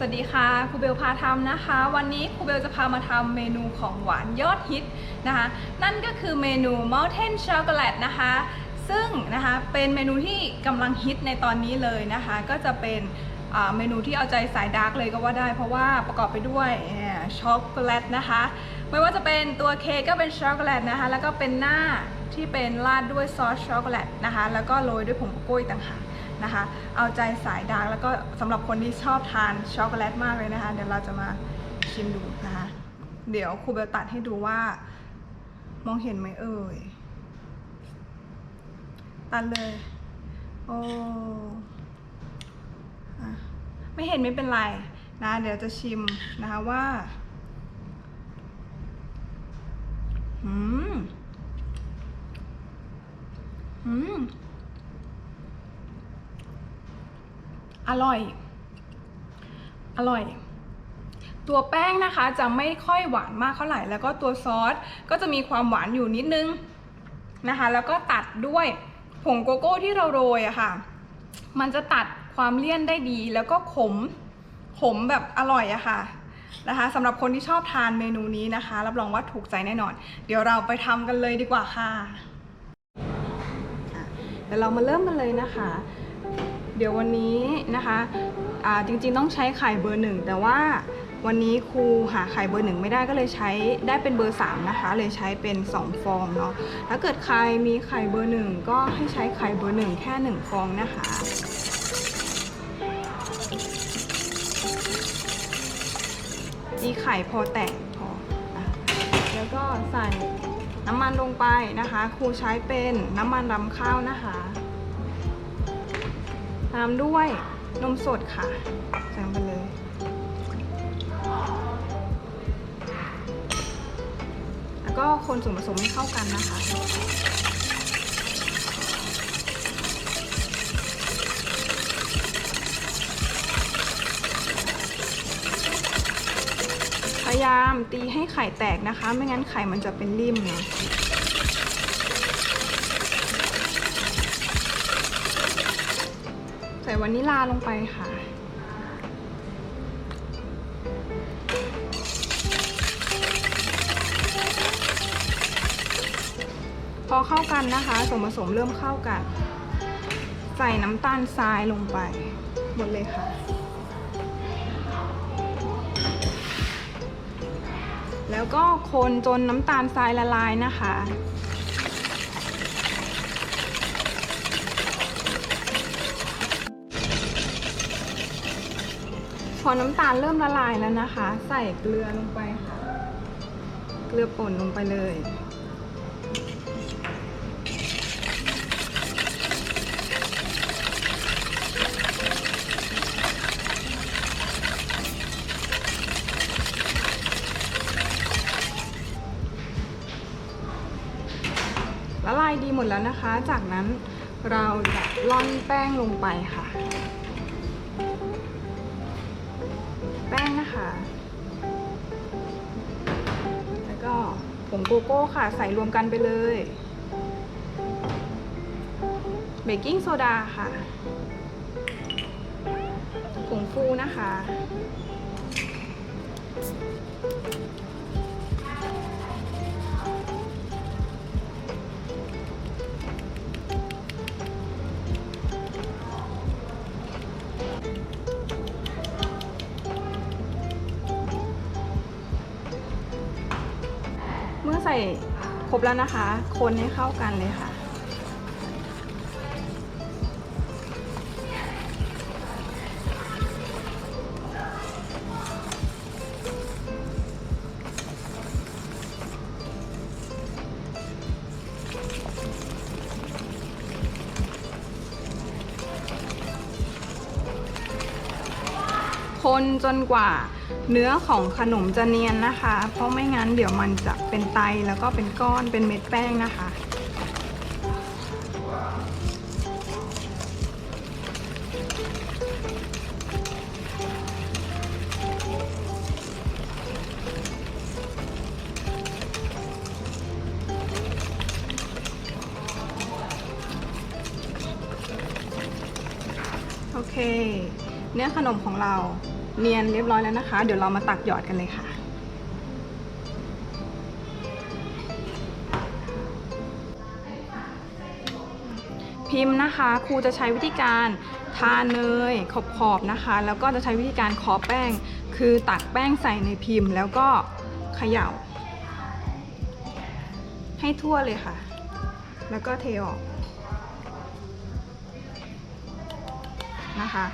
สวัสดีค่ะครูเบลพาทำนะคะ วันนี้ครูเบลจะพามาทำเมนูของหวานยอดฮิตนะคะ นั่นก็คือเมนู Mountain Chocolate นะคะ ซึ่งนะคะเป็นเมนูที่กำลังฮิตในตอนนี้เลยนะคะ ก็จะเป็นเมนูที่เอาใจสายดาร์กเลยก็ว่าได้ เพราะว่าประกอบไปด้วยช็อกโกแลตนะคะ ไม่ว่าจะเป็นตัวเค้กก็เป็นช็อกโกแลตนะคะ แล้วก็เป็นหน้าที่เป็นราดด้วยซอสช็อกโกแลตนะคะ แล้วก็โรยด้วยผงโกโก้ต่างหาก นะคะ เอาใจสายดาร์กแล้วก็สำหรับคนที่ชอบทานช็อกโกแลตมากเลยนะคะ เดี๋ยวเราจะมาชิมดูนะคะ เดี๋ยวครูเบลตัดให้ดูว่า มองเห็นไหมเอ่ย ตัดเลย โอ้ไม่เห็นไม่เป็นไรนะ เดี๋ยวจะชิมนะคะว่าอืมอืม อร่อย อร่อย ตัวแป้งนะคะจะไม่ค่อยหวานมากเท่าไหร่ แล้วก็ตัวซอสก็จะมีความหวานอยู่นิดนึงนะคะ แล้วก็ตัดด้วยผงโกโก้ที่เราโรยอะค่ะ มันจะตัดความเลี่ยนได้ดี แล้วก็ขม ขมแบบอร่อยอะค่ะนะคะสำหรับคนที่ชอบทานเมนูนี้นะคะ รับรองว่าถูกใจแน่นอน เดี๋ยวเราไปทำกันเลยดีกว่าค่ะอะเดี๋ยวเรามาเริ่มกันเลยนะคะ เดี๋ยววันนี้นะคะอ่าจริงๆต้องใช้ไข่เบอร์หนึ่งแต่ว่าวันนี้ครูหาไข่เบอร์หนึ่งไม่ได้ก็เลยใช้ได้เป็นเบอร์สามนะคะ เลยใช้เป็น 2 ฟองเนาะถ้าเกิดใครมีไข่เบอร์หนึ่งก็ให้ใช้ไข่เบอร์หนึ่งแค่หนึ่งฟองนะคะมีไข่พอแตกพออแล้วก็ใส่น้ำมันลงไปนะคะ ครูใช้เป็นน้ำมันรำข้าวนะคะ ตามด้วยนมสดค่ะใส่ลงไปเลย แล้วก็คนส่วนผสมให้เข้ากันนะคะพยายามตีให้ไข่แตกนะคะ ไม่งั้นไข่มันจะเป็นริ่มนะ ใส่วานิลาลงไปค่ะ พอเข้ากันนะคะส่วนผสมเริ่มเข้ากัน ใส่น้ำตาลทรายลงไป หมดเลยค่ะ แล้วก็คนจนน้ำตาลทรายละลายนะคะ อน้ำตาลเริ่มละลายแล้วนะคะ ใส่เกลือลงไปค่ะ เกลือป่นลงไปเลยละลายดีหมดแล้วนะคะ จากนั้นเราจะร่อนแป้งลงไปค่ะ โกโก้ค่ะ ใส่รวมกันไปเลย เบกกิ้งโซดาค่ะผงฟูนะคะ ส่ครบแล้วนะคะ คนให้เข้ากันเลยค่ะ คนจนกว่า เนื้อของขนมจะเนียนนะคะ เพราะไม่งั้นเดี๋ยวมันจะเป็นไตแล้วก็เป็นก้อนเป็นเม็ดแป้งนะคะ โอเค เนื้อขนมของเรา เนียนเรียบร้อยแล้วนะคะ เดี๋ยวเรามาตักหยอดกันเลยค่ะ พิมพ์นะคะครูจะใช้วิธีการทาเนยขอบขอบนะคะ แล้วก็จะใช้วิธีการขอแป้ง คือตักแป้งใส่ในพิมพ์ แล้วก็เขย่า ให้ทั่วเลยค่ะ แล้วก็เทออกนะคะ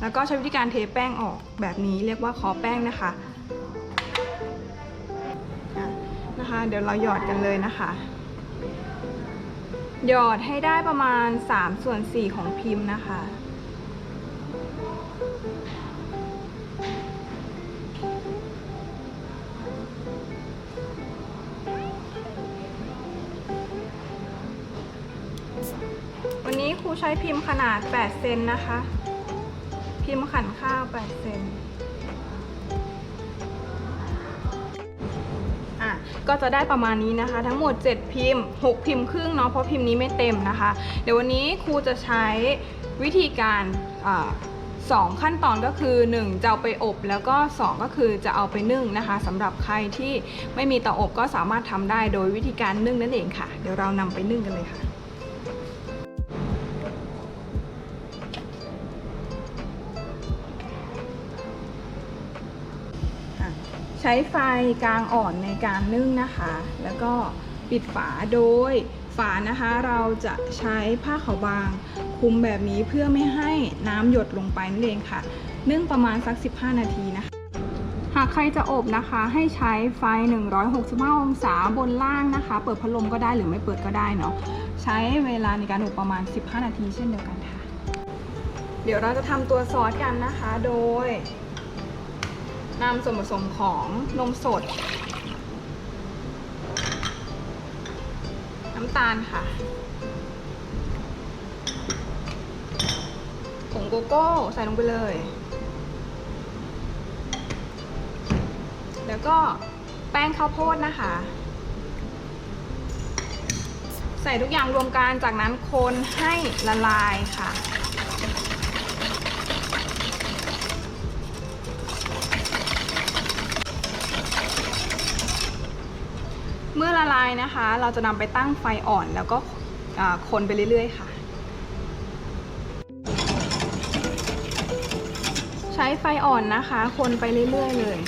แล้วก็ใช้วิธีการเทแป้งออกแบบนี้เรียกว่าขอแป้งนะคะอะนะคะ เดี๋ยวเราหยอดกันเลยนะคะ หยอดให้ได้ประมาณ 3 ส่วน 4 ของพิมพ์นะคะวันนี้ครูใช้พิมพ์ขนาด 8 เซนนะคะ พิมพ์ขันข้าว8เซนอะก็จะได้ประมาณนี้นะคะ ทั้งหมด 7 พิมพ์ 6 พิมพ์ครึ่งเนาะเพราะพิมพ์นี้ไม่เต็มนะคะ เดี๋ยววันนี้ครูจะใช้วิธีการอสองขั้นตอนก็คือ 1 จะเอาไปอบแล้วก็ 2 ก็คือจะเอาไปนึ่งนะคะสำหรับใครที่ไม่มีเตาอบก็สามารถทำได้โดยวิธีการนึ่งนั่นเองค่ะ เดี๋ยวเรานำไปนึ่งกันเลยค่ะ ช้ไฟกลางอ่อนในการนึ่งนะคะ แล้วก็ปิดฝาโดยฝานะคะเราจะใช้ผ้าขาวบางคุมแบบนี้เพื่อไม่ให้น้ำหยดลงไปนั่นเองค่ะ นึ่งประมาณสัก 15 นาทีนะคะ หากใครจะอบนะคะให้ใช้ไฟ 165 องศาบนล่างนะคะ เปิดพัดลมก็ได้หรือไม่เปิดก็ได้เนาะใช้เวลาในการอบประมาณ 15 นาทีเช่นเดียวกันค่ะ เดี๋ยวเราจะทำตัวซอสกันนะคะโดย นำส่วนผสมของนมสด น้ำตาลค่ะ ผงโกโก้ใส่ลงไปเลย แล้วก็แป้งข้าวโพดนะคะ ใส่ทุกอย่างรวมกันจากนั้นคนให้ละลายค่ะ เมื่อละลายนะคะ เราจะนำไปตั้งไฟอ่อนแล้วก็คนไปเรื่อยๆค่ะ ใช้ไฟอ่อนนะคะ คนไปเรื่อยๆเลย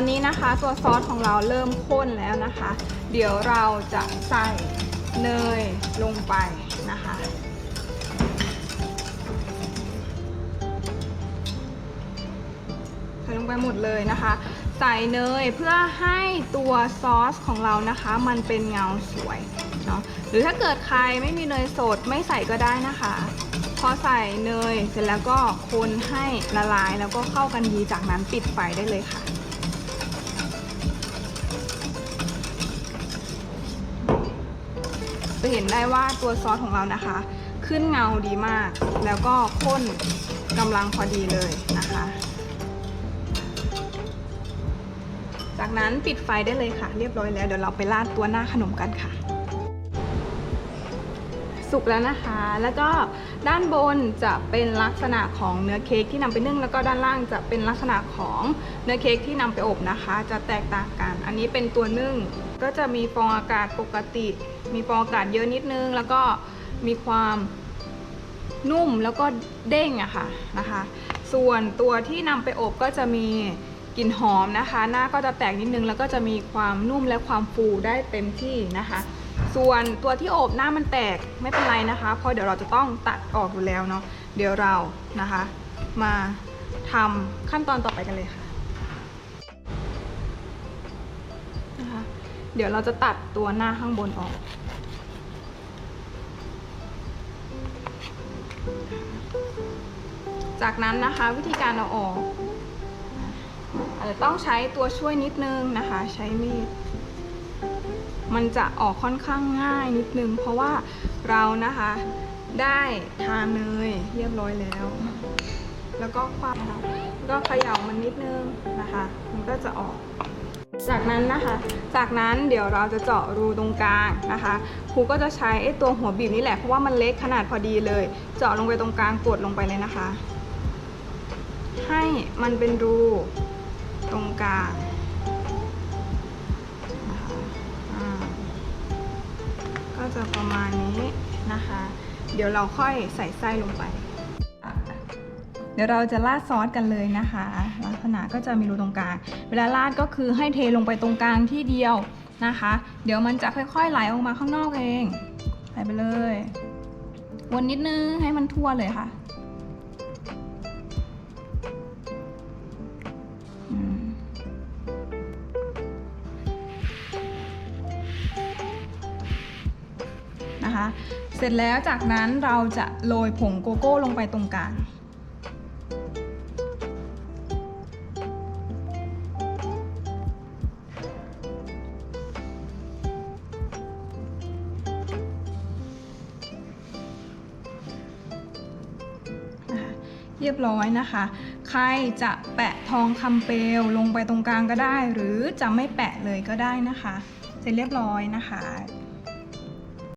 อนนี้นะคะตัวซอสของเราเริ่มข้นแล้วนะคะ เดี๋ยวเราจะใส่เนยลงไปนะคะ ใส่ลงไปหมดเลยนะคะ ใส่เนยเพื่อให้ตัวซอสของเรานะคะ มันเป็นเงาสวยเนาะหรือถ้าเกิดใครไม่มีเนยสดไม่ใส่ก็ได้นะคะ พอใส่เนยเสร็จแล้วก็คนให้ละลายแล้วก็เข้ากันดีจากนั้นปิดไฟได้เลยค่ะ จะเห็นได้ว่าตัวซอสของเรานะคะ ขึ้นเงาดีมาก แล้วก็ข้นกำลังพอดีเลยนะคะ จากนั้นปิดไฟได้เลยค่ะ เรียบร้อยแล้วเดี๋ยวเราไปราดตัวหน้าขนมกันค่ะ สุกแล้วนะคะ แล้วก็ด้านบนจะเป็นลักษณะของเนื้อเค้กที่นำไปนึ่งแล้วก็ด้านล่างจะเป็นลักษณะของเนื้อเค้กที่นำไปอบนะคะ จะแตกต่างกัน อันนี้เป็นตัวนึ่งก็จะมีฟองอากาศปกติ มีฟองอากาศเยอะนิดนึง แล้วก็มีความนุ่มแล้วก็เด้งอะค่ะนะคะ ส่วนตัวที่นำไปอบก็จะมีกลิ่นหอมนะคะ หน้าก็จะแตกนิดนึง แล้วก็จะมีความนุ่มและความฟูได้เต็มที่นะคะ ส่วนตัวที่อบหน้ามันแตกไม่เป็นไรนะคะเพราะเดี๋ยวเราจะต้องตัดออกอยู่แล้วเนาะเดี๋ยวเรานะคะ มาทำขั้นตอนต่อไปกันเลยค่ะนะคะ เดี๋ยวเราจะตัดตัวหน้าข้างบนออก จากนั้นนะคะวิธีการเอาออกอาจจะต้องใช้ตัวช่วยนิดนึงนะคะ ใช้มีดมันจะออกค่อนข้างง่ายนิดนึง เพราะว่าเรานะคะได้ทาเนยเรียบร้อยแล้ว แล้วก็ความแล้วก็เขย่ามันนิดนึงนะคะ มันก็จะออก จากนั้นนะคะ จากนั้นเดี๋ยวเราจะเจาะรูตรงกลางนะคะครูก็จะใช้ไอ้ตัวหัวบีบนี่แหละเพราะว่ามันเล็กขนาดพอดีเลย เจาะลงไปตรงกลางกดลงไปเลยนะคะ ให้มันเป็นรูตรงกลางนะคะก็จะประมาณนี้นะคะ เดี๋ยวเราค่อยใส่ไส้ลงไป เดี๋ยวเราจะราดซอสกันเลยนะคะ ลักษณะก็จะมีรูตรงกลาง เวลาราดก็คือให้เทลงไปตรงกลางที่เดียวนะคะ เดี๋ยวมันจะค่อยๆไหลออกมาข้างนอกเองใส่ไปเลยวนนิดนึงให้มันทั่วเลยค่ะนะคะ เสร็จแล้วจากนั้นเราจะโรยผงโกโก้ลงไปตรงกลาง เรียบร้อยนะคะ ใครจะแปะทองคำเปลวลงไปตรงกลางก็ได้ หรือจะไม่แปะเลยก็ได้นะคะ เสร็จเรียบร้อยนะคะ